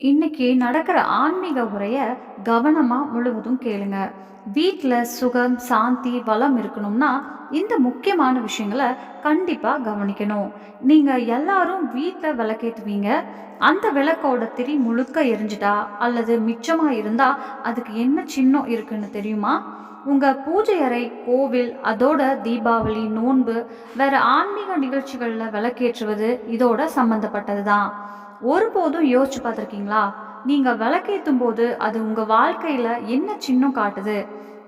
இன்னைக்கு நடக்கிற ஆன்மீக உரைய கவனமா முழுவதும் கேளுங்க. வீட்டில் சுகம் சாந்தி வளம் இருக்கணும்னா இந்த முக்கியமான விஷயங்களை கண்டிப்பா கவனிக்கணும். நீங்க எல்லாரும் வீட்டில் விளக்கேற்றுவீங்க அந்த விளக்கோட திரி முழுக்க எரிஞ்சிட்டா அல்லது மிச்சமா இருந்தா அதுக்கு என்ன சின்னம் இருக்குன்னு தெரியுமா? உங்க பூஜை அறை கோவில் அதோட தீபாவளி நோன்பு வேற ஆன்மீக நிகழ்ச்சிகளில் விளக்கேற்றுவது இதோட சம்மந்தப்பட்டது தான் ஒருபோதும் யோசிச்சு பார்த்துருக்கீங்களா? நீங்க விளக்கேற்றும் போது அது உங்க வாழ்க்கையில என்ன சின்னம் காட்டுது?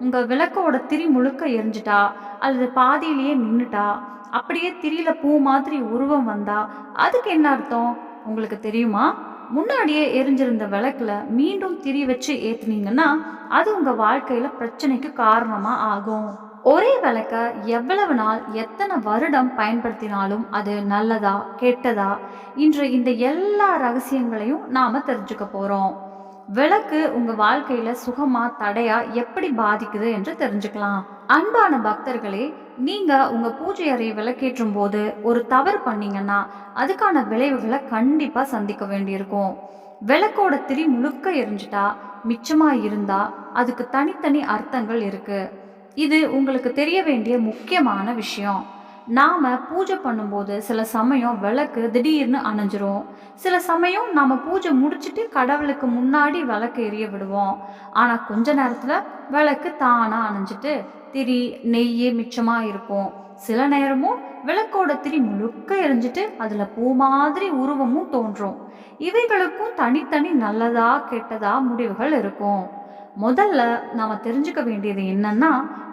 உங்க விளக்கோட திரி முழுக்க எரிஞ்சிட்டா? அல்லது பாதியிலேயே நின்றுட்டா அப்படியே திரியில பூ மாதிரி உருவம் வந்தா? அதுக்கு என்ன அர்த்தம்? உங்களுக்கு தெரியுமா? முன்னாடியே எரிஞ்சிருந்த விளக்குல மீண்டும் திரி வச்சு ஏத்துனீங்கன்னா அது உங்க வாழ்க்கையில பிரச்சனைக்கு காரணமா ஆகும். ஒரே விளக்கை எவ்வளவு நாள் எத்தனை வருடம் பயன்படுத்தினாலும் அது நல்லதா கெட்டதா? இன்று இந்த எல்லா ரகசியங்களையும் நாம் தெரிஞ்சுக்க போகிறோம் விளக்கு உங்கள் வாழ்க்கையில் சுகமாக தடையா எப்படி பாதிக்குது என்று தெரிஞ்சுக்கலாம். அன்பான பக்தர்களே நீங்கள் உங்கள் பூஜை அறையை விளக்கேற்றும் போது ஒரு தவறு பண்ணீங்கன்னா அதுக்கான விளைவுகளை கண்டிப்பாக சந்திக்க வேண்டியிருக்கும். விளக்கோட திரி முழுக்க எரிஞ்சிட்டா மிச்சமாக இருந்தால் அதுக்கு தனித்தனி அர்த்தங்கள் இருக்குது இது உங்களுக்கு தெரிய வேண்டிய முக்கியமான விஷயம். நாம் பூஜை பண்ணும்போது சில சமயம் விளக்கு திடீர்னு அணைஞ்சிரும். சில சமயம் நாம் பூஜை முடிச்சுட்டு கடவுளுக்கு முன்னாடி விளக்கு எரிய விடுவோம். ஆனால் கொஞ்ச நேரத்தில் விளக்கு தானாக அணைஞ்சிட்டு திரி நெய்யே மிச்சமாக இருக்கும். சில நேரமும் விளக்கோட திரி முழுக்க எரிஞ்சிட்டு அதில் பூ மாதிரி உருவமும் தோன்றும். இவைகளுக்கும் தனித்தனி நல்லதா கெட்டதா முடிவுகள் இருக்கும். முதல்ல நாம் தெரிஞ்சுக்க வேண்டியது என்னன்னா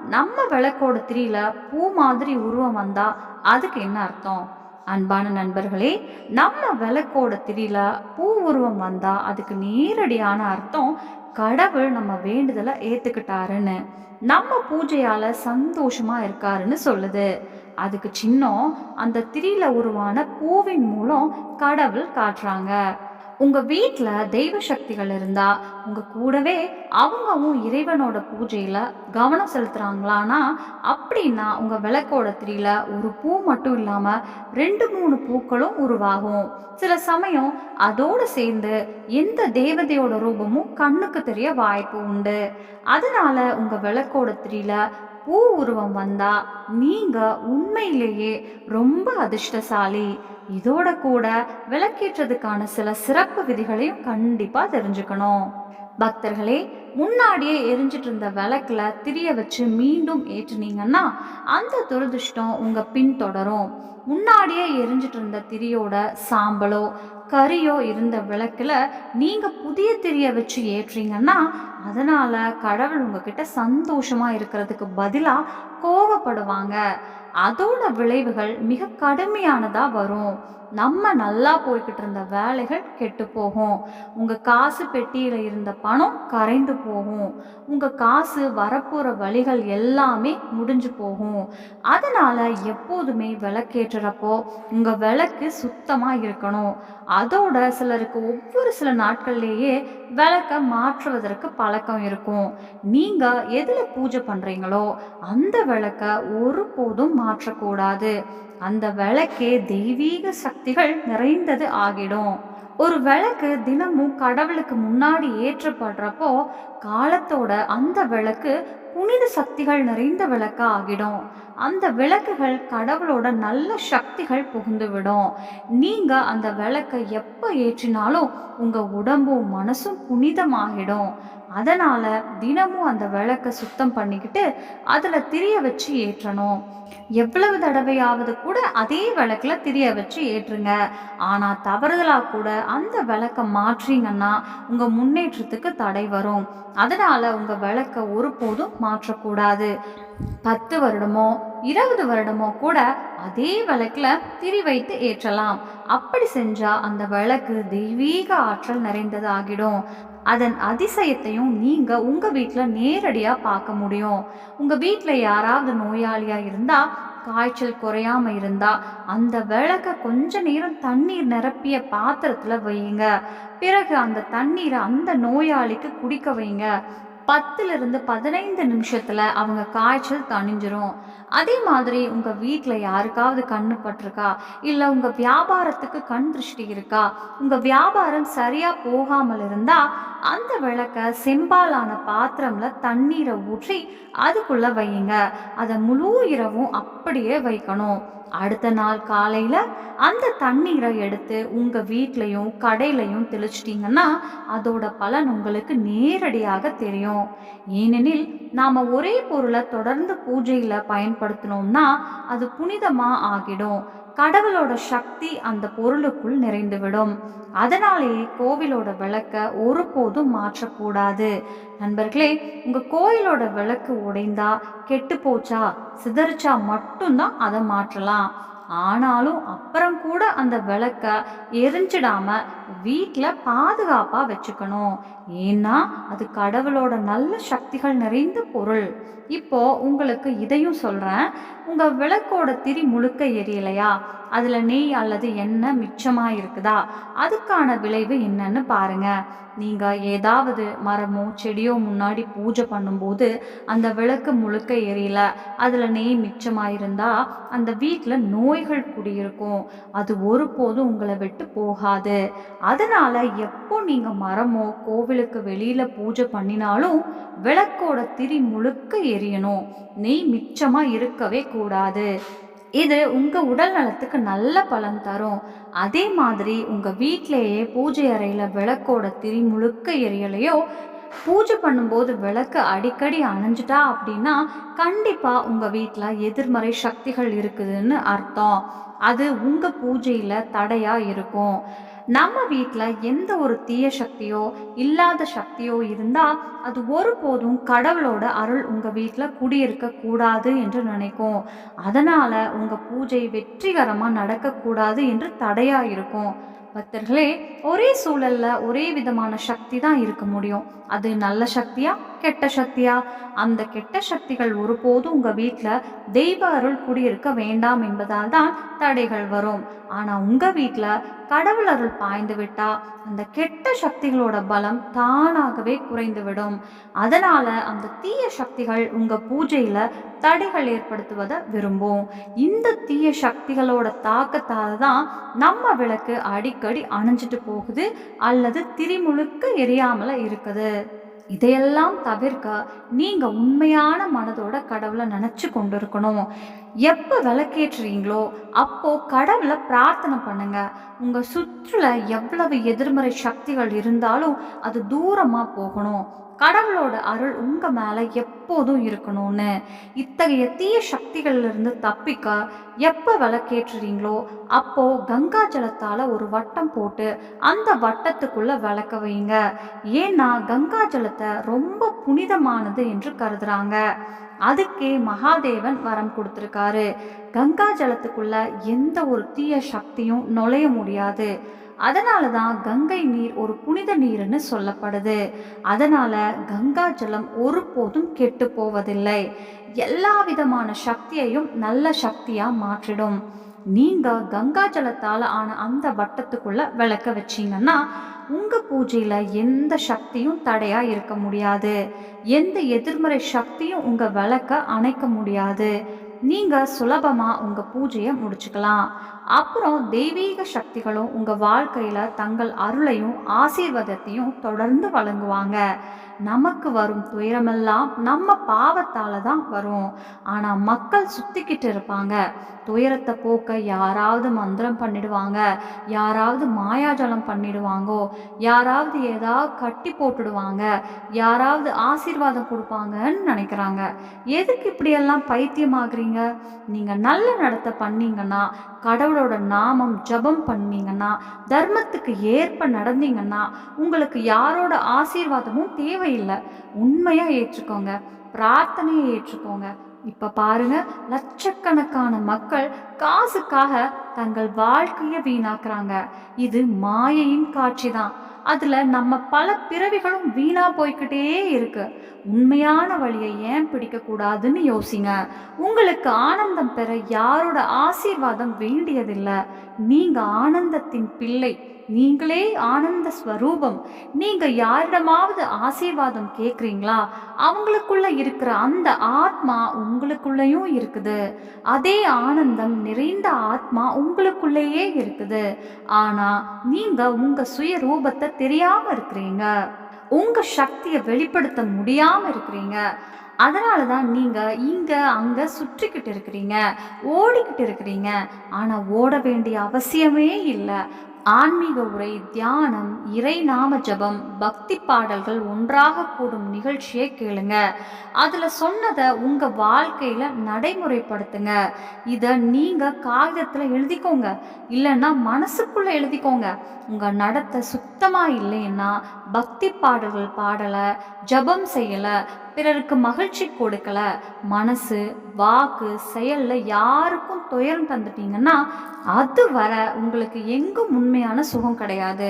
நம்ம விளக்கோட திரியில பூ மாதிரி உருவம் வந்தா அதுக்கு என்ன அர்த்தம்? அன்பான நண்பர்களே நம்ம விளக்கோட திரியில பூ உருவம் வந்தா அதுக்கு நேரடியான அர்த்தம் கடவுள் நம்ம வேண்டுதலை ஏத்துக்கிட்டாருன்னு. நம்ம பூஜையால சந்தோஷமா இருக்காருன்னு சொல்லுது. அதுக்கு சின்னம் அந்த திரியில உருவான பூவின் மூலம் கடவுள் காட்டுறாங்க. உங்க வீட்டில் தெய்வ சக்திகள் இருந்தா உங்க கூடவே அவங்கவும் இறைவனோட பூஜையில கவனம் செலுத்துகிறாங்களான்னா அப்படின்னா உங்க விளக்கோட திரியில ஒரு பூ மட்டும் இல்லாம ரெண்டு மூணு பூக்களும் உருவாகும். சில சமயம் அதோட சேர்ந்து எந்த தேவதையோட ரூபமும் கண்ணுக்கு தெரிய வாய்ப்பு உண்டு. அதனால உங்க விளக்கோட திரியில பூ உருவம் வந்தா நீங்க உண்மையிலேயே ரொம்ப அதிர்ஷ்டசாலி. இதோட கூட விளக்கேற்றதுக்கான சில சிறப்பு விதிகளையும் கண்டிப்பா தெரிஞ்சுக்கணும். பக்தர்களே முன்னாடியே எரிஞ்சிட்டு இருந்த விளக்கில் திரிய வச்சு மீண்டும் ஏற்றுனீங்கன்னா அந்த துரதிருஷ்டம் உங்கள் பின் தொடரும் முன்னாடியே எரிஞ்சிட்டு இருந்த திரியோட சாம்பலோ கறியோ இருந்த விளக்கில் நீங்கள் புதிய திரிய வச்சு ஏற்றீங்கன்னா அதனால் கடவுள் உங்ககிட்ட சந்தோஷமாக இருக்கிறதுக்கு பதிலாக கோவப்படுவாங்க. அதோட விளைவுகள் மிக கடுமையானதாக வரும். நம்ம நல்லா போய்கிட்டு இருந்த வேலைகள் கெட்டு போகும். உங்கள் காசு பெட்டியில் இருந்த பணம் கரைந்து போகும். உங்கள் காசு வரப்போகிற வழிகள் எல்லாமே முடிஞ்சு போகும். அதனால் எப்போதுமே விளக்கேற்றுறப்போ உங்கள் விளக்கு சுத்தமாக இருக்கணும். அதோட சிலருக்கு ஒவ்வொரு சில நாட்கள்லேயே விளக்க மாற்றுவதற்கு பழக்கம் இருக்கும். நீங்க எதுல பூஜை பண்றீங்களோ அந்த விளக்க ஒருபோதும் மாற்றக்கூடாது. அந்த விளக்கே தெய்வீக சக்திகள் நிறைந்தது ஆகிடும். ஒரு விளக்கு தினமும் கடவுளுக்கு முன்னாடி ஏற்றப்படுறப்போ காலத்தோட அந்த விளக்கு புனித சக்திகள் நிறைந்த விளக்கா ஆகிடும். அந்த விளக்குகள் கடவுளோட நல்ல சக்திகள் புகுந்துவிடும். நீங்க அந்த விளக்கை எப்போ ஏற்றினாலும் உங்க உடம்பும் மனசும் புனிதமாகிடும். அதனால் தினமும் அந்த விளக்கை சுத்தம் பண்ணிக்கிட்டு அதில் திரிய வச்சு ஏற்றணும். எவ்வளவு தடவையாவது கூட அதே விளக்கில் திரிய வச்சு ஏற்றுங்க. ஆனால் தவறுதலாக கூட அந்த விளக்கை மாற்றிங்கன்னா உங்கள் முன்னேற்றத்துக்கு தடை வரும். அதனால் உங்கள் விளக்கை ஒருபோதும் மாற்றக்கூடாது. பத்து வருடமோ இருபது வருடமோ கூட அதே விளக்கில் திரி வைத்து ஏற்றலாம். அப்படி செஞ்சால் அந்த விளக்கு தெய்வீக ஆற்றல் நிறைந்தது ஆகிடும் அதன் அதிசயத்தையும் நீங்க உங்க வீட்டில் நேரடியாக பார்க்க முடியும். உங்க வீட்டில் யாராவது நோயாளியா இருந்தா காய்ச்சல் குறையாம இருந்தா அந்த விளக்க கொஞ்ச நேரம் தண்ணீர் நிரப்பிய பாத்திரத்துல வையுங்க. பிறகு அந்த தண்ணீரை அந்த நோயாளிக்கு குடிக்க வைங்க. பத்துலேருந்து பதினைந்து நிமிஷத்தில் அவங்க காய்ச்சல் தணிஞ்சிரும். அதே மாதிரி உங்கள் வீட்டில் யாருக்காவது கண்ணு பட்டிருக்கா? இல்லை உங்கள் வியாபாரத்துக்கு கண் திருஷ்டி இருக்கா? உங்கள் வியாபாரம் சரியாக போகாமல் இருந்தால் அந்த விளக்க செம்பாலான பாத்திரமில் தண்ணீரை ஊற்றி அதுக்குள்ளே வையுங்க. அதை முழு இரவும் அப்படியே வைக்கணும். அடுத்த நாள் காலையில் அந்த தண்ணீரை எடுத்து உங்கள் வீட்லேயும் கடையிலையும் தெளிச்சிட்டிங்கன்னா அதோட பலன் உங்களுக்கு நேரடியாக தெரியும். ஏனெனில் நாம் ஒரே பொருளை தொடர்ந்து பூஜையில் ஏற்படுத்தினோம்னா அது புனிதமாக ஆகிடும். கடவுளோட சக்தி அந்த பொருளுக்குள் நிறைந்துவிடும். அதனாலேயே கோவிலோட விளக்க ஒருபோதும் மாற்றக்கூடாது. நண்பர்களே உங்கள் கோயிலோட விளக்கு உடைந்தா கெட்டு போச்சா சிதறிச்சா மட்டும்தான் அதை மாற்றலாம். ஆனாலும் அப்புறம் கூட அந்த விளக்க எரிஞ்சிடாம வீட்டில் பாதுகாப்பாக வச்சுக்கணும். ஏன்னா அது கடவுளோட நல்ல சக்திகள் நிறைந்த பொருள். இப்போ உங்களுக்கு இதையும் சொல்கிறேன் உங்கள் விளக்கோட திரி முழுக்க எரியலையா? அதில் நெய் அல்லது எண்ணெய் மிச்சமாக இருக்குதா அதுக்கான விளைவு என்னன்னு பாருங்க. நீங்கள் ஏதாவது மரமோ செடியோ முன்னாடி பூஜை பண்ணும்போது அந்த விளக்கு முழுக்க எரியல அதில் நெய் மிச்சமாக இருந்தால் அந்த வீட்டில் நோய்கள் குடியிருக்கும். அது ஒருபோதும் உங்களை விட்டு போகாது. அதனால் எப்போ நீங்கள் மரமோ கோவிலுக்கு வெளியில் பூஜை பண்ணினாலும் விளக்கோட திரி முழுக்க எரியணும். நெய் மிச்சமாக இருக்கவே கூடாது. இது உங்கள் உடல் நலத்துக்கு நல்ல பலன் தரும். அதே மாதிரி உங்கள் வீட்டிலேயே பூஜை அறையில் விளக்கோட திரி முழுக்க எரியலையோ பூஜை பண்ணும்போது விளக்கு அடிக்கடி அணைஞ்சிட்டா அப்படின்னா கண்டிப்பாக உங்கள் வீட்டில் எதிர்மறை சக்திகள் இருக்குதுன்னு அர்த்தம். அது உங்கள் பூஜையில் தடையாக இருக்கும். நம்ம வீட்டில் எந்த ஒரு தீய சக்தியோ இல்லாத சக்தியோ இருந்தால் அது ஒருபோதும் கடவுளோட அருள் உங்கள் வீட்டில் குடியிருக்க கூடாது என்று நினைக்கும். அதனால் உங்கள் பூஜை வெற்றிகரமாக நடக்கக்கூடாது என்று தடையாக இருக்கும். பக்தர்களே ஒரே சூழல்ல ஒரே விதமான சக்தி தான் இருக்க முடியும். அது நல்ல சக்தியா? கெட்ட சக்தியா? அந்த கெட்ட சக்திகள் ஒருபோதும் உங்க வீட்டில் தெய்வ அருள் குடியிருக்க வேண்டாம் என்பதால் தான் தடைகள் வரும். ஆனா உங்க வீட்டில் கடவுள் அருள் பாய்ந்து விட்டா அந்த கெட்ட சக்திகளோட பலம் தானாகவே குறைந்துவிடும். அதனால அந்த தீய சக்திகள் உங்க பூஜையில தடைகள் ஏற்படுத்துவதை விரும்பும். இந்த தீய சக்திகளோட தாக்கத்தால் தான் நம்ம விளக்கு அடிக்கடி அணைஞ்சிட்டு போகுது அல்லது திரிமுழுக்க எரியாமல இருக்குது. இதையெல்லாம் தவிர்க்க நீங்க உண்மையான மனதோட கடவுளை நினைச்சு கொண்டு இருக்கணும் எப்போ விளக்கேற்றுறீங்களோ அப்போ கடவுளை பிரார்த்தனை பண்ணுங்க. உங்க சுற்றுல எவ்வளவு எதிர்மறை சக்திகள் இருந்தாலும் அது தூரமா போகணும். கடவுளோட அருள் உங்க மேல எப்போதும் இருக்கணும்னு. இத்தகைய தீய சக்திகள்ல இருந்து தப்பிக்க எப்ப விளக்கேற்றுறீங்களோ அப்போ கங்கா ஜலத்தால ஒரு வட்டம் போட்டு அந்த வட்டத்துக்குள்ள விளக்க வைங்க. ஏன்னா கங்கா ஜலத்தை ரொம்ப புனிதமானது என்று கருதுறாங்க. அதுக்கே மகாதேவன் வரம் கொடுத்துருக்காரு. கங்கா ஜலத்துக்குள்ள எந்த ஒரு தீய சக்தியும் நுழைய முடியாது. அதனால தான் கங்கை நீர் ஒரு புனித நீர்னு சொல்லப்படுது. அதனால கங்கா ஜலம் ஒருபோதும் கெட்டு போவதில்லை. எல்லா விதமான சக்தியையும் நல்ல சக்தியா மாற்றிடும். நீங்க கங்கா ஜலத்தால் ஆன அந்த வட்டத்துக்குள்ள விளக்க வச்சீங்கன்னா உங்க பூஜையில எந்த சக்தியும் தடையா இருக்க முடியாது. எந்த எதிர்மறை சக்தியும் உங்க விளக்க அணைக்க முடியாது. நீங்க சுலபமா உங்க பூஜையை முடிச்சுக்கலாம். அப்புறம் தெய்வீக சக்திகளும் உங்கள் வாழ்க்கையில் தங்கள் அருளையும் ஆசீர்வாதத்தையும் தொடர்ந்து வழங்குவாங்க. நமக்கு வரும் துயரமெல்லாம் நம்ம பாவத்தால தான் வரும். ஆனா மக்கள் சுத்திக்கிட்டு இருப்பாங்க. துயரத்தை போக்க யாராவது மந்திரம் பண்ணிடுவாங்க. யாராவது மாயாஜலம் பண்ணிடுவாங்கோ. யாராவது ஏதாவது கட்டி போட்டுடுவாங்க. யாராவது ஆசீர்வாதம் கொடுப்பாங்கன்னு நினைக்கிறாங்க. எதுக்கு இப்படியெல்லாம் பைத்தியமாகறீங்க? நீங்கள் நல்ல நடத்த பண்ணீங்கன்னா கடவுளோட நாமம் ஜபம் பண்ணீங்கன்னா தர்மத்துக்கு ஏற்ப நடந்தீங்கன்னா உங்களுக்கு யாரோட ஆசீர்வாதமும் இல்லை. உண்மையாக ஏற்றுக்கோங்க. பிரார்த்தனையை ஏற்றுக்கோங்க. இப்ப பாருங்க லட்சக்கணக்கான மக்கள் காசுக்காக தங்கள் வாழ்க்கையை வீணாக்குறாங்க. இது மாயையின் காட்சி தான் அதுல நம்ம பல பிறவிகளும் வீணா போய்கிட்டே இருக்கு. உண்மையான வழியை ஏன் பிடிக்கக்கூடாதுன்னு யோசிங்க. உங்களுக்கு ஆனந்தம் பெற யாரோட ஆசீர்வாதம் வேண்டியதில்லை. நீங்க ஆனந்தத்தின் பிள்ளை. நீங்களே ஆனந்த ஸ்வரூபம். நீங்க யாரிடமாவது ஆசீர்வாதம் கேக்குறீங்களா அவங்களுக்குள்ள இருக்கிற அந்த ஆத்மா உங்களுக்குள்ளேயும் இருக்குது. அதே ஆனந்தம் நிறைந்த ஆத்மா உங்களுக்குள்ளேயே இருக்குது. ஆனா நீங்க உங்க சுய ரூபத்தை தெரியாம இருக்கிறீங்க. உங்க சக்தியை வெளிப்படுத்த முடியாம இருக்கிறீங்க. அதனால தான் நீங்க இங்க அங்க சுற்றிக்கிட்டு இருக்கிறீங்க. ஓடிக்கிட்டு இருக்கிறீங்க. ஆனா ஓட வேண்டிய அவசியமே இல்லை. ஆன்மீக உரை தியானம் இறை நாம ஜபம் பக்தி பாடல்கள் ஒன்றாக கூடும் நிகழ்ச்சியை கேளுங்க. அதுல சொன்னதை உங்க வாழ்க்கையில நடைமுறைப்படுத்துங்க. இத நீங்க காகிதத்துல எழுதிக்கோங்க. இல்லைன்னா மனசுக்குள்ள எழுதிக்கோங்க. உங்க நடத்தை சுத்தமா இல்லைன்னா பக்தி பாடல்கள் பாடல ஜபம் செய்யல பிறருக்கு மகிழ்ச்சி கொடுக்கல. மனசு வாக்கு செயலில் யாருக்கும் துயரம் தந்துட்டீங்கன்னா அது வர உங்களுக்கு எங்கும் உண்மையான சுகம் கிடையாது.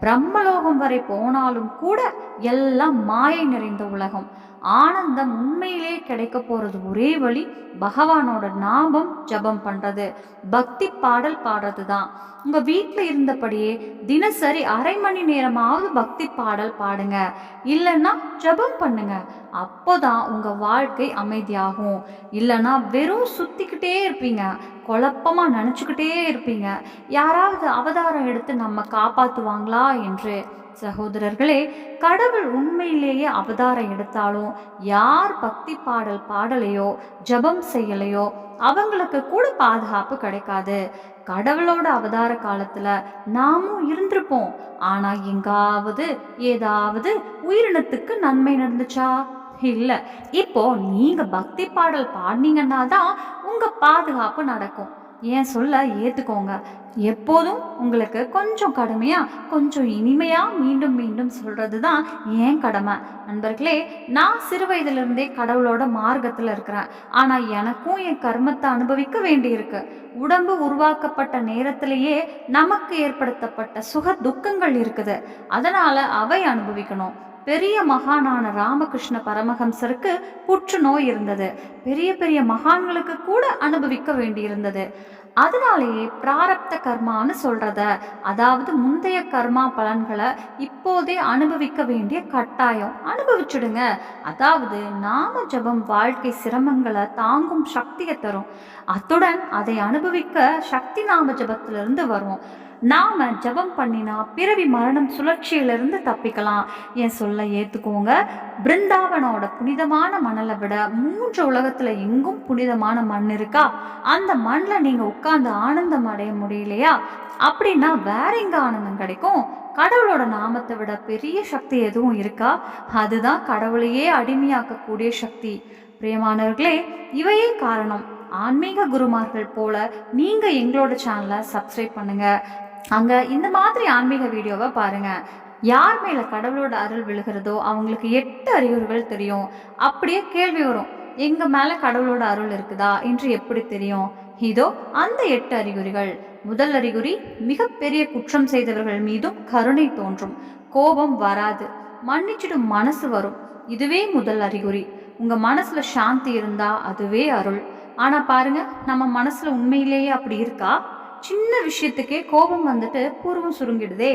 பிரம்மலோகம் வரை போனாலும் கூட எல்லாம் மாயை நிறைந்த உலகம். ஆனந்தம் உண்மையிலே கிடைக்க போறது ஒரே வழி பகவானோட நாமம் ஜபம் பண்றது. பக்தி பாடல் பாடுறது தான் உங்க வீட்டில் இருந்தபடியே தினசரி அரை மணி நேரமாவது பக்தி பாடல் பாடுங்க. இல்லைன்னா ஜபம் பண்ணுங்க. அப்போதான் உங்க வாழ்க்கை அமைதியாகும். இல்லைன்னா வெறும் சுத்திக்கிட்டே இருப்பீங்க. குழப்பமா நினச்சிக்கிட்டே இருப்பீங்க. யாராவது அவதாரம் எடுத்து நம்ம காப்பாற்றுவாங்களா என்று? சகோதரர்களே கடவுள் உண்மையிலேயே அவதாரம் எடுத்தாலும் யார் பக்தி பாடல் பாடலையோ ஜபம் செய்யலையோ அவங்களுக்கு கூட பாதுகாப்பு கிடைக்காது. கடவுளோட அவதார காலத்துல நாமும் இருந்திருப்போம். ஆனா எங்காவது ஏதாவது உயிரினத்துக்கு நன்மை நடந்துச்சா? இல்லை. இப்போ நீங்கள் பக்தி பாடல் பாடினீங்கன்னா தான் உங்க பாதுகாப்பு நடக்கும். ஏன் சொல்ல ஏத்துக்கோங்க. எப்போதும் உங்களுக்கு கொஞ்சம் கடுமையா கொஞ்சம் இனிமையா மீண்டும் மீண்டும் சொல்றது தான் ஏன் கடமை. நண்பர்களே நான் சிறு வயதிலிருந்தே கடவுளோட மார்க்கத்தில் இருக்கிறேன். ஆனா எனக்கும் என் கர்மத்தை அனுபவிக்க வேண்டியிருக்கு. உடம்பு உருவாக்கப்பட்ட நேரத்திலேயே நமக்கு ஏற்படுத்தப்பட்ட சுக துக்கங்கள் இருக்குது. அதனால அவை அனுபவிக்கணும். பெரிய மகானான ராமகிருஷ்ண பரமஹம்சருக்கு புற்றுநோய் இருந்தது. பெரிய பெரிய மகான்களுக்கு கூட அனுபவிக்க வேண்டியிருந்தது. அதனாலேயே பிராரப்த கர்மான்னு சொல்றத அதாவது முந்தைய கர்மா பலன்களை இப்போதே அனுபவிக்க வேண்டிய கட்டாயம். அனுபவிச்சுடுங்க. அதாவது நாம ஜபம் வாழ்க்கை சிரமங்களை தாங்கும் சக்தியை தரும். அத்துடன் அதை அனுபவிக்க சக்தி நாம ஜபத்திலிருந்து வரும். நாம ஜபம் பண்ணினா பிறவி மரணம் சுழற்சியிலிருந்து தப்பிக்கலாம். என் சொல்ல ஏத்துக்கோங்க. பிருந்தாவனோட புனிதமான மணலை விட மூன்று உலகத்துல எங்கும் புனிதமான மண் இருக்கா? அந்த மண்ணில் நீங்க உட்கார்ந்து ஆனந்தம் அடைய முடியலையா? அப்படின்னா வேற எங்க ஆனந்தம் கிடைக்கும்? கடவுளோட நாமத்தை விட பெரிய சக்தி எதுவும் இருக்கா? அதுதான் கடவுளையே அடிமையாக்கக்கூடிய சக்தி. பிரியமானவர்களே இவையே காரணம். ஆன்மீக குருமார்கள் போல நீங்க எங்களோட சேனலை சப்ஸ்கிரைப் பண்ணுங்க. அங்கே இந்த மாதிரி ஆன்மீக வீடியோவை பாருங்கள் யார் மேலே கடவுளோட அருள் விழுகிறதோ அவங்களுக்கு எட்டு அறிகுறிகள் தெரியும். அப்படியே கேள்வி வரும். எங்கள் மேலே கடவுளோட அருள் இருக்குதா? என்று எப்படி தெரியும்? இதோ அந்த எட்டு அறிகுறிகள். முதல் அறிகுறி மிகப்பெரிய குற்றம் செய்தவர்கள் மீதும் கருணை தோன்றும். கோபம் வராது. மன்னிச்சிடும் மனசு வரும். இதுவே முதல் அறிகுறி. உங்கள் மனசில் சாந்தி இருந்தால் அதுவே அருள். ஆனால் பாருங்க நம்ம மனசில் உண்மையிலேயே அப்படி இருக்கா? சின்ன விஷயத்துக்கே கோபம் வந்துட்டு பூர்வம் சுருங்கிடுதே.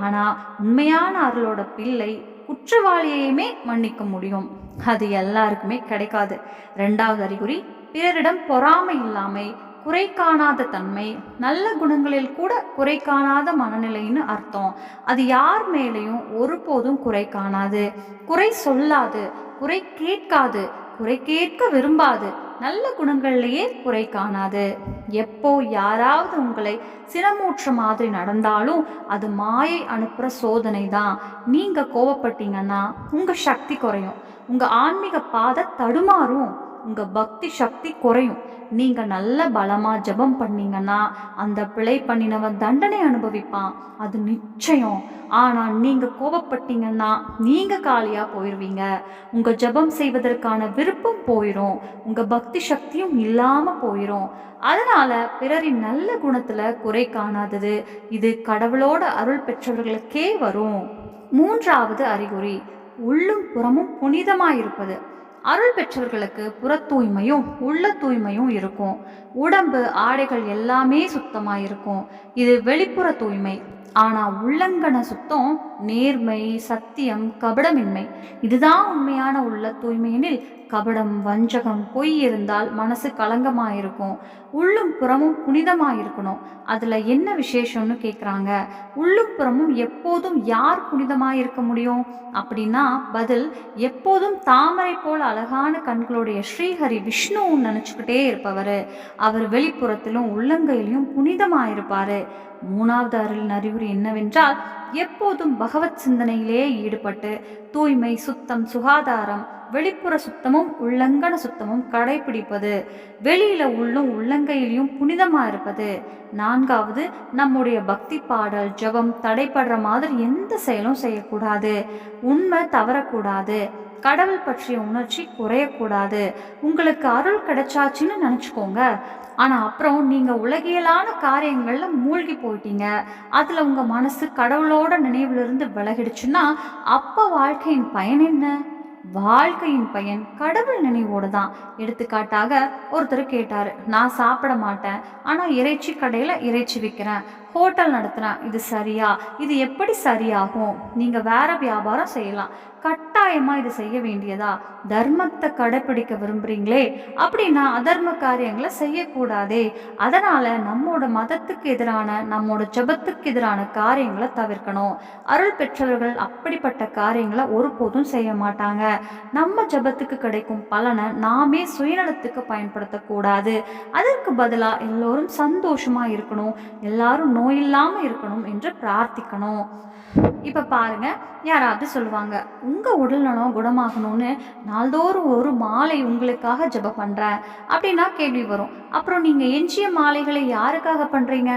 ஆனால் உண்மையான அருளோட பிள்ளை குற்றவாளியையுமே மன்னிக்க முடியும். அது எல்லாருக்குமே கிடைக்காது. ரெண்டாவது அறிகுறி பிறரிடம் பொறாமை இல்லாமை குறை காணாத தன்மை நல்ல குணங்களில் கூட குறை காணாத மனநிலைன்னு அர்த்தம். அது யார் மேலேயும் ஒருபோதும் குறை காணாது. குறை சொல்லாது குறை கேட்காது குறை கேட்க விரும்பாது. நல்ல குணங்கள்லேயே குறை காணாது. எப்போ யாராவது உங்களை சிரமூற்ற மாதிரி நடந்தாலும் அது மாயை அனுப்புகிற சோதனை தான் நீங்கள் கோவப்பட்டீங்கன்னா உங்கள் சக்தி குறையும். உங்கள் ஆன்மீக பாதை தடுமாறும். உங்கள் பக்தி சக்தி குறையும். நீங்கள் நல்ல பலமாக ஜெபம் பண்ணீங்கன்னா அந்த பிழை பண்ணினவன் தண்டனை அனுபவிப்பான். அது நிச்சயம். ஆனால் நீங்கள் கோபப்பட்டீங்கன்னா நீங்கள் காலியாக போயிடுவீங்க உங்கள் ஜெபம் செய்வதற்கான விருப்பம் போயிடும் உங்கள் பக்தி சக்தியும் இல்லாமல் போயிடும் அதனால் பிறரின் நல்ல குணத்தில் குறை காணாதது. இது கடவுளோட அருள் பெற்றவர்களுக்கே வரும். மூன்றாவது அறிகுறி உள்ளும் புறமும் புனிதமாக இருப்பது அருள் பெற்றவர்களுக்கு புற தூய்மையும் உள்ள தூய்மையும் இருக்கும். உடம்பு ஆடைகள் எல்லாமே சுத்தமாக இருக்கும் இது வெளிப்புற தூய்மை. ஆனா உள்ளங்கன சுத்தம் நேர்மை சத்தியம் கபடமின்மை. இதுதான் உண்மையான உள்ள தூய்மையெனில் கபடம் வஞ்சகம் பொய் இருந்தால் மனசு கலங்கமாயிருக்கும். உள்ளும் புறமும் புனிதமாயிருக்கணும். அதுல என்ன விசேஷம்னு கேக்குறாங்க? உள்ளும் புறமும் எப்போதும் யார் புனிதமாயிருக்க முடியும்? அப்படின்னா பதில் எப்போதும் தாமரை போல் அழகான கண்களுடைய ஸ்ரீஹரி விஷ்ணுன்னு நினைச்சுக்கிட்டே இருப்பவர். அவர் வெளிப்புறத்திலும் உள்ளங்கையிலையும் புனிதமாயிருப்பாரு. மூணாவது அருளின் அறிகுறி என்னவென்றால் எப்போதும் பகவத் சிந்தனையிலே ஈடுபட்டு தூய்மை சுத்தம் சுகாதாரம் வெளிப்புற சுத்தமும் உள்ளங்கன சுத்தமும் கடைபிடிப்பது வெளியில உள்ளும் உள்ளங்கையிலையும் புனிதமா இருப்பது நான்காவது நம்முடைய பக்தி பாடல் ஜபம் தடைப்படுற மாதிரி எந்த செயலும் செய்யக்கூடாது உண்மை தவறக்கூடாது கடவுள் பற்றிய உணர்ச்சி குறையக்கூடாது. உங்களுக்கு அருள் கிடைச்சாச்சுன்னு நினச்சிக்கோங்க. ஆனால் அப்புறம் நீங்கள் உலகியலான காரியங்களில் மூழ்கி போயிட்டீங்க. அதில் உங்கள் மனசு கடவுளோட நினைவிலிருந்து விலகிடுச்சுன்னா அப்போ வாழ்க்கையின் பயன் என்ன? வாழ்க்கையின் பயன் கடவுள் நினைவோடு தான். எடுத்துக்காட்டாக ஒருத்தர் கேட்டார் நான் சாப்பிட மாட்டேன். ஆனால் இறைச்சி கடையில் இறைச்சி விற்கிறேன் ஹோட்டல் நடத்துகிறேன் இது சரியா? இது எப்படி சரியாகும்? நீங்கள் வேறு வியாபாரம் செய்யலாம். கட் கட்டாயமாக இது செய்ய வேண்டியதா? தர்மத்தை கடைப்பிடிக்க விரும்புகிறீங்களே அப்படின்னா அதர்ம காரியங்களை செய்யக்கூடாதே. அதனால் நம்மோட மதத்துக்கு எதிரான நம்மோட ஜெபத்துக்கு எதிரான காரியங்களை தவிர்க்கணும். அருள் பெற்றவர்கள் அப்படிப்பட்ட காரியங்களை ஒருபோதும் செய்ய மாட்டாங்க. நம்ம ஜெபத்துக்கு கிடைக்கும் பலனை நாமே சுயநலத்துக்கு பயன்படுத்தக்கூடாது. அதற்கு பதிலாக எல்லோரும் சந்தோஷமா இருக்கணும். எல்லாரும் நோய் இருக்கணும் என்று பிரார்த்திக்கணும். இப்ப பாருங்க யாராவது சொல்லுவாங்க உடல் நலம் குணமாகணும்னு நாள்தோறும் ஒரு மாலை உங்களுக்காக ஜப பண்ணுறேன் அப்படின்னா கேள்வி வரும். அப்புறம் நீங்க எஞ்சிய மாலைகளை யாருக்காக பண்றீங்க?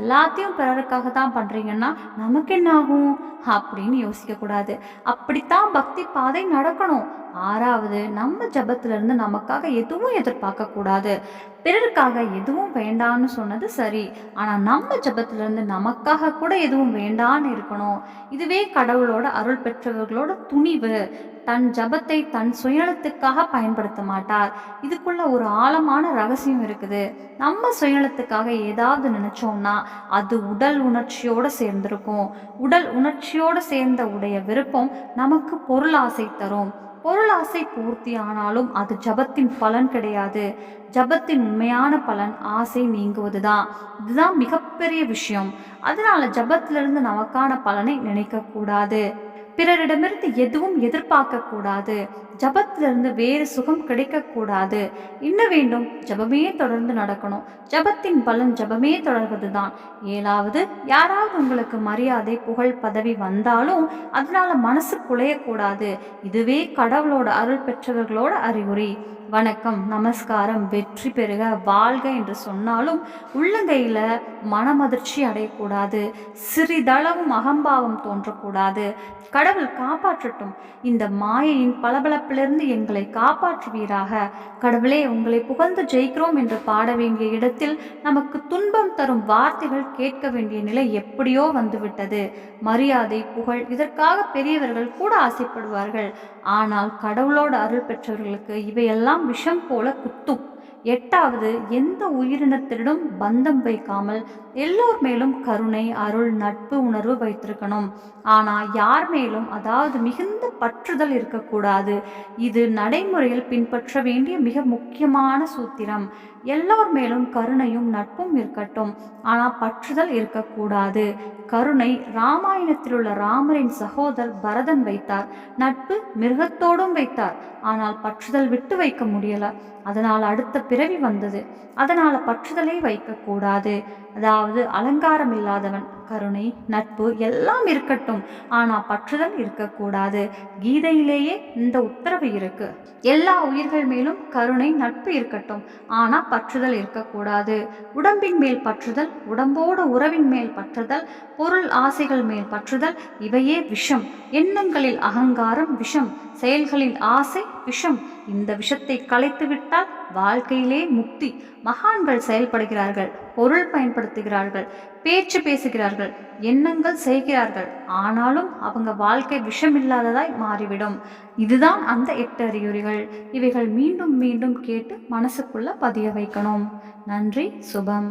எல்லாத்தையும் பிறருக்காக தான் பண்றீங்கன்னா நமக்கு என்ன ஆகும்? அப்படின்னு யோசிக்க கூடாது அப்படித்தான் பக்தி பாதை நடக்கணும். ஆறாவது நம்ம ஜபத்திலிருந்து நமக்காக எதுவும் எதிர்பார்க்க கூடாது பிறருக்காக எதுவும் வேண்டான்னு சொன்னது சரி. ஆனால் நம்ம ஜபத்திலிருந்து நமக்காக கூட எதுவும் வேண்டான்னு இருக்கணும். இதுவே கடவுளோட அருள் பெற்றவர்களோட துணிவு. தன் ஜபத்தை தன் சுயநலத்துக்காக பயன்படுத்த மாட்டார். இதுக்குள்ள ஒரு ஆழமான ரகசியம் இருக்குது. நம்ம சுயநலத்துக்காக ஏதாவது நினைச்சோம்னா அது உடல் உணர்ச்சியோடு சேர்ந்திருக்கும். உடல் உணர்ச்சியோடு சேர்ந்த உடைய விருப்பம் நமக்கு பொருளாசை தரும். பொருளாசை பூர்த்தி ஆனாலும் அது ஜபத்தின் பலன் கிடையாது. ஜபத்தின் உண்மையான பலன் ஆசை நீங்குவது தான் இதுதான் மிகப்பெரிய விஷயம். அதனால ஜபத்திலிருந்து நமக்கான பலனை நினைக்க கூடாது பிறரிடமிருந்து எதுவும் எதிர்பார்க்க கூடாது ஜபத்திலிருந்து வேறு சுகம் கிடைக்கக்கூடாது. என்ன வேண்டும்? ஜபமே தொடர்ந்து நடக்கணும். ஜபத்தின் பலன் ஜபமே தொடர்வதுதான். ஏழாவது யாராவது உங்களுக்கு மரியாதை புகழ் பதவி வந்தாலும் அதனால மனசு குலையக்கூடாது. இதுவே கடவுளோட அருள் பெற்றவர்களோட அறிகுறி. வணக்கம் நமஸ்காரம் வெற்றி பெறுக வாழ்க என்று சொன்னாலும் உள்ளங்கையில் மனமதிர்ச்சி அடையக்கூடாது. சிறிதளவும் அகம்பாவம் தோன்றக்கூடாது. கடவுள் காப்பாற்றட்டும். இந்த மாயையின் பளபளப்பிலிருந்து எங்களை காப்பாற்றுவீராக. கடவுளே உங்களை புகழ்ந்து ஜெயிக்கிறோம் என்று பாட வேண்டிய இடத்தில் நமக்கு துன்பம் தரும் வார்த்தைகள் கேட்க வேண்டிய நிலை எப்படியோ வந்துவிட்டது. மரியாதை புகழ் இதற்காக பெரியவர்கள் கூட ஆசைப்படுவார்கள். ஆனால் கடவுளோட அருள் பெற்றவர்களுக்கு இவையெல்லாம் விஷம் போல குத்தும். எட்டாவது எந்த உயிரினத்திடம் பந்தம் வைக்காமல் எல்லோர் மேலும் கருணை அருள் நட்பு உணர்வு வைத்திருக்கணும். ஆனால் யார் மேலும் அதாவது மிகுந்த பற்றுதல் இருக்கக்கூடாது. இது நடைமுறையில் பின்பற்ற வேண்டிய மிக முக்கியமான சூத்திரம். எல்லோர் மேலும் கருணையும் நட்பும் இருக்கட்டும். ஆனால் பற்றுதல் இருக்கக்கூடாது. கருணை ராமாயணத்தில் உள்ள ராமரின் சகோதரர் பரதன் வைத்தார். நட்பு மிருகத்தோடும் வைத்தார். ஆனால் பற்றுதல் விட்டு வைக்க முடியல. அதனால் அடுத்த பிறவி வந்தது. அதனால் பற்றுதலை வைக்கக்கூடாது. அதாவது அலங்காரம் இல்லாதவன் கருணை நட்பு எல்லாம் இருக்கட்டும். ஆனா பற்றுதல் இருக்கக்கூடாது. கீதையிலேயே இந்த உத்தரவு இருக்கு. எல்லா உயிர்கள் மேலும் கருணை நட்பு இருக்கட்டும். ஆனா பற்றுதல் இருக்கக்கூடாது. உடம்பின் மேல் பற்றுதல் உடம்போடு உறவின் மேல் பற்றுதல் பொருள் ஆசைகள் மேல் பற்றுதல் இவையே விஷம். எண்ணங்களில் அகங்காரம் விஷம் செயல்களில் ஆசை விஷம். இந்த விஷத்தை களைத்து விட்டால் வாழ்க்கையிலே முக்தி. மகான்கள் செயல்படுகிறார்கள் பொருள் பயன்படுத்துகிறார்கள் பேச்சு பேசுகிறார்கள் எண்ணங்கள் செய்கிறார்கள். ஆனாலும் அவங்க வாழ்க்கை விஷமில்லாததாய் மாறிவிடும். இதுதான் அந்த எட்டு அறிகுறிகள். இவைகள் மீண்டும் மீண்டும் கேட்டு மனசுக்குள்ள பதிய வைக்கணும். நன்றி சுபம்.